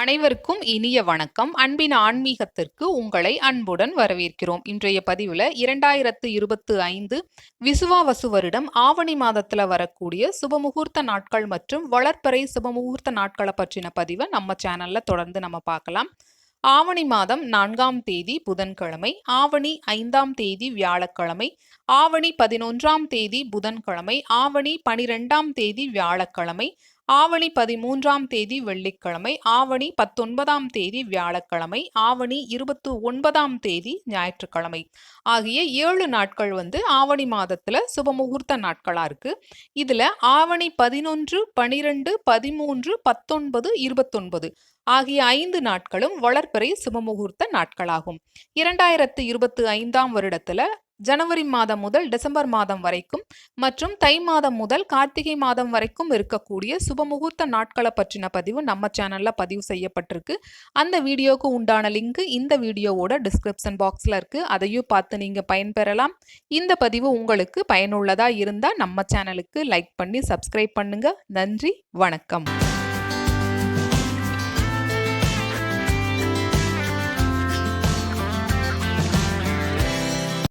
அனைவருக்கும் இனிய வணக்கம். அன்பின் ஆன்மீகத்திற்கு உங்களை அன்புடன் வரவேற்கிறோம். இன்றைய பதிவில் இரண்டாயிரத்து இருபத்து ஐந்து விசுவாவசு வருடம் ஆவணி மாதத்தில் வரக்கூடிய சுபமுகூர்த்த நாட்கள் மற்றும் வளர்ப்பறை சுபமுகூர்த்த நாட்களை பற்றின பதிவை நம்ம சேனலில் தொடர்ந்து நம்ம பார்க்கலாம். ஆவணி மாதம் நான்காம் தேதி புதன்கிழமை ஆவணி ஐந்தாம் தேதி வியாழக்கிழமை ஆவணி பதினொன்றாம் தேதி புதன்கிழமை ஆவணி பனிரெண்டாம் தேதி வியாழக்கிழமை ஆவணி பதிமூன்றாம் தேதி வெள்ளிக்கிழமை ஆவணி பத்தொன்பதாம் தேதி வியாழக்கிழமை ஆவணி இருபத்தி ஒன்பதாம் தேதி ஞாயிற்றுக்கிழமை. ஆகிய ஏழு நாட்கள் வந்து ஆவணி மாதத்தில் சுபமுகூர்த்த நாட்களாக இருக்கு. இதில் ஆவணி பதினொன்று பனிரெண்டு பதிமூன்று பத்தொன்பது இருபத்தொன்பது ஆகிய ஐந்து நாட்களும் வளர்ப்பிறை சுபமுகூர்த்த நாட்களாகும். இரண்டாயிரத்து இருபத்து ஐந்தாம் வருடத்தில் ஜனவரி மாதம் முதல் டிசம்பர் மாதம் வரைக்கும் மற்றும் தை மாதம் முதல் கார்த்திகை மாதம் வரைக்கும் இருக்கக்கூடிய சுபமுகூர்த்த நாட்களை பற்றின பதிவு நம்ம சேனலில் பதிவு செய்யப்பட்டிருக்கு. அந்த வீடியோவுக்கு உண்டான லிங்க் இந்த வீடியோவோட டிஸ்கிரிப்ஷன் பாக்ஸில் இருக்குது அதையும் பார்த்து நீங்கள் பயன்பெறலாம். இந்த பதிவு உங்களுக்கு பயனுள்ளதாக இருந்தால் நம்ம சேனலுக்கு லைக் பண்ணி சப்ஸ்கிரைப் பண்ணுங்கள் நன்றி வணக்கம்.